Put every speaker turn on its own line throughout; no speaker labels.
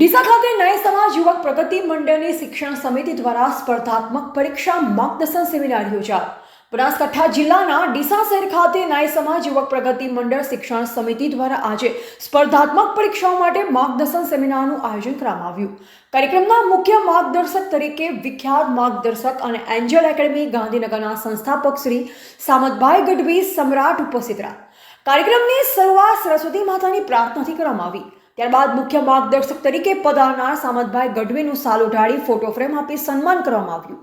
ડીસા ખાતે ન્યાય સમાજ યુવક પ્રગતિ મંડળની શિક્ષણ સમિતિ દ્વારા સ્પર્ધાત્મક પરીક્ષા માર્ગદર્શન સેમિનાર યોજાયો. બનાસકાંઠા જિલ્લાના ડીસા શહેર ખાતે ન્યાય સમાજ યુવક પ્રગતિ મંડળ શિક્ષણ સમિતિ દ્વારા આજે સ્પર્ધાત્મક પરીક્ષાઓ માટે માર્ગદર્શન સેમિનારનું આયોજન કરવામાં આવ્યું. કાર્યક્રમના મુખ્ય માર્ગદર્શક તરીકે વિખ્યાત માર્ગદર્શક અને એન્જલ એકેડમી ગાંધીનગરના સંસ્થાપક શ્રી સામતભાઈ ગઢવી સમ્રાટ ઉપસ્થિત રહ્યા. કાર્યક્રમની શરૂઆત સરસ્વતી માતાની પ્રાર્થનાથી કરવામાં આવી. ત્યારબાદ મુખ્ય માર્ગદર્શક તરીકે પધારનાર સામતભાઈ ગઢવીનું સાલ ઉઢાડી ફોટો ફ્રેમ આપી સન્માન કરવામાં આવ્યું.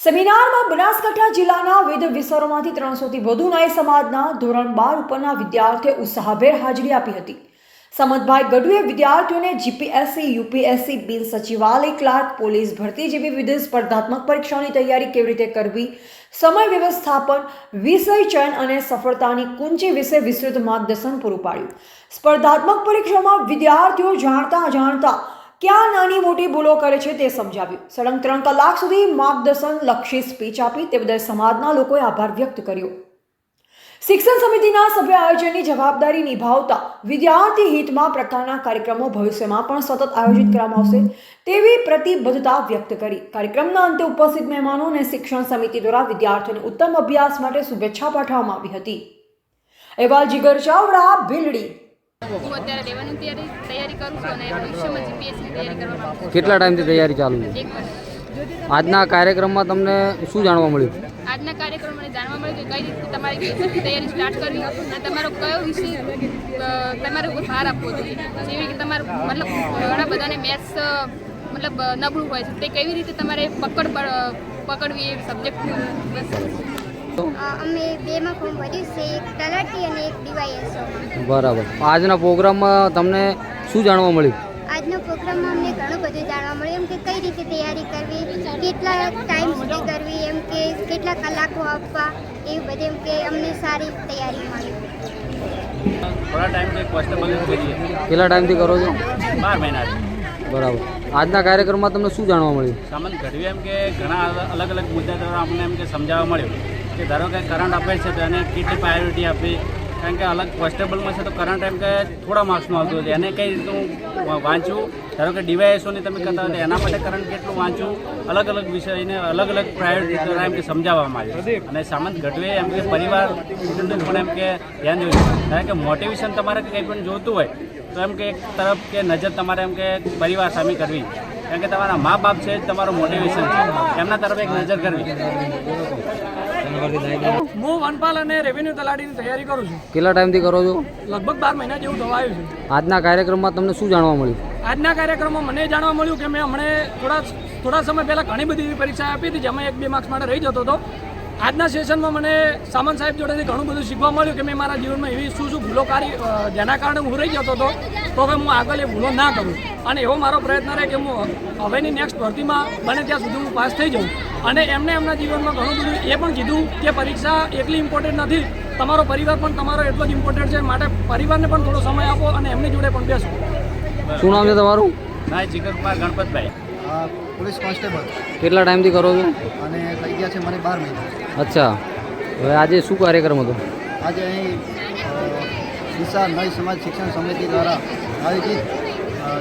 સેમિનારમાં બનાસકાંઠા જિલ્લાના વિવિધ વિસ્તારોમાંથી ત્રણસોથી વધુ નાય સમાજના ધોરણ બાર ઉપરના વિદ્યાર્થીઓ ઉત્સાહભેર હાજરી આપી હતી. સમતભાઈ ગઢવીએ વિદ્યાર્થીઓને જીપીએસસી, યુપીએસસી બિન સચિવાલય ક્લાર્ક, પોલીસ ભરતી જેવી વિવિધ સ્પર્ધાત્મક પરીક્ષાઓની તૈયારી કેવી રીતે કરવી, સમય વ્યવસ્થાપન, વિષય ચયન અને સફળતાની કુંજી વિશે વિસ્તૃત માર્ગદર્શન પૂરું પાડ્યું. સ્પર્ધાત્મક પરીક્ષામાં વિદ્યાર્થીઓ જાણતા અજાણતા ક્યાં નાની મોટી ભૂલો કરે છે તે સમજાવ્યું. સળંગ ત્રણ કલાક સુધી માર્ગદર્શન લક્ષી સ્પીચ આપી તે બદલ સમાજના લોકોએ આભાર વ્યક્ત કર્યો. શિક્ષણ સમિતિના સભ્ય આયોજનની જવાબદારી નિભાવતા વિદ્યાર્થી હિતમાં પ્રકારના કાર્યક્રમો ભવિષ્યમાં પણ સતત આયોજિત કરવામાં આવશે તેવી પ્રતિબદ્ધતા વ્યક્ત કરી. કાર્યક્રમના અંતે ઉપસ્થિત મહેમાનો અને શિક્ષણ સમિતિ દ્વારા વિદ્યાર્થીઓને ઉત્તમ અભ્યાસ માટે શુભેચ્છા પાઠવવામાં આવી હતી. એવા જીગર ચાવડા ભીલડી.
હું અત્યારે લેવાની તૈયારી તૈયારી કરું છું અને ભવિષ્યમાં જીપીએસસી તૈયારી કરવા માંગુ છું.
કેટલા ટાઈમથી તૈયારી ચાલુ છે? આજના કાર્યક્રમમાં તમને શું જાણવા મળ્યું?
આજના કાર્યક્રમ મને જાણવા મળ્યું કે કઈ રીતે તમારી તૈયારી સ્ટાર્ટ કરવી અને તમારો કયો વિષય તમારો ભાર આપવો જોઈએ? જેવી કે તમારું મતલબ ઘણા બધાને મેથ્સ મતલબ નબળું હોય છે. તે કેવી રીતે તમારે પકડ પકડવી એ સબ્જેક્ટ
અમે બેમાં ફોર્મ ભર્યું છે એક તલાટી અને એક ડીવાયએસઓમાં.
બરાબર. આજના પ્રોગ્રામમાં તમને શું જાણવા મળ્યું?
આજના પ્રોગ્રામમાં અમને ઘણું બધું જાણવા મળ્યું. એમ કે કઈ રીતે તૈયારી કરવી કેટલા ટાઈમ સુધી કેટલા કલાકો આપવા એ બધે કે અમને સારી તૈયારી મળી.
થોડા ટાઈમથી કોન્સ્ટેબલ કરીએ
કેટલા ટાઈમથી કરો છો?
બાર મહિનાથી
બરાબર. આજના કાર્યક્રમમાં તમને શું જાણવા મળ્યું?
સામાન ઘડવી એમ કે ઘણા અલગ અલગ મુદ્દા દ્વારા અમને એમ કે સમજાવવા મળ્યું કે ધારો કે કરંટ અફેર છે તો એને કેટલી પ્રાયોરિટી આપવી? કારણ કે અલગ કોન્સ્ટેબલમાં છે તો કરંટ એમ કે થોડા માર્ક્સનું આવતું હતું. એને કઈ રીતનું વાંચવું ધારો કે ડીવાયએસઓની તમે કરતા હતા એના માટે કરંટ કેટલું વાંચવું અલગ અલગ વિષયને અલગ અલગ પ્રાયોરિટી દ્વારા એમ કે સમજાવવામાં આવ્યું. અને સામંત ગઢવે એમ કે પરિવાર કુટુંબનું પણ એમ કે ધ્યાન જોયું. કારણ કે મોટિવેશન તમારે કંઈ પણ જોતું હોય, તો એમ કે એક તરફ કે નજર તમારે એમ કે પરિવાર સામે કરવી. કારણ કે તમારા મા બાપ છે તમારું મોટિવેશન છે. એમના તરફ એક નજર કરવી.
હું વનપાલ અને રેવન્યુ તલાટીની તૈયારી કરું છું.
કેટલા ટાઈમથી કરો છો?
લગભગ બાર મહિના જેવું થવા આવ્યું છે.
આજના કાર્યક્રમમાં તમને શું જાણવા મળ્યું?
આજના કાર્યક્રમમાં મને જાણવા મળ્યું કે મેં હમણે થોડા થોડા સમય પહેલાં ઘણી બધી એવી પરીક્ષા આપી હતી જેમાં એક બે માર્ક્સ માટે રહી જતો હતો. આજના સેશનમાં મને સામંત સાહેબ જોડેથી ઘણું બધું શીખવા મળ્યું કે મેં મારા જીવનમાં એવી શું શું ભૂલો કરી જેના કારણે હું રહી જતો હતો તો કે હું આગળ એ ભૂલો ના કરું. અને એવો મારો પ્રયત્ન રહે કે હું હવેની નેક્સ્ટ ભરતીમાં બને ત્યાં સુધી હું પાસ થઈ જાઉં. અને એમને એમના જીવનમાં ઘણું બધું એ પણ કીધું કે પરીક્ષા એટલી ઇમ્પોર્ટન્ટ નથી. તમારો પરિવાર પણ તમારો એટલો જ ઇમ્પોર્ટન્ટ છે. માટે પરિવારને પણ થોડો સમય આપો અને એમની જોડે પણ બેસો.
શું નામ છે તમારું?
ભાઈ જીગરકુમાર ગણપતભાઈ.
Police constable.
કેટલા ટાઈમથી કરો છો?
અને થઈ ગયા છે મને બાર મહિના.
અચ્છા. હવે આજે શું કાર્યક્રમ હતો?
આજે અહીં વિશાળ નવી સમાજ શિક્ષણ સમિતિ દ્વારા આયોજિત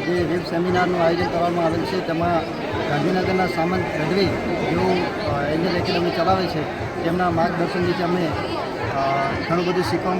જે વેબ સેમિનારનું આયોજન કરવામાં આવેલ છે. તેમાં ગાંધીનગરના સામંત ગઢવી જેઓ એન્જલ એકેડમી ચલાવે છે, તેમના માર્ગદર્શન નીચે અમે ઘણું બધું શીખવા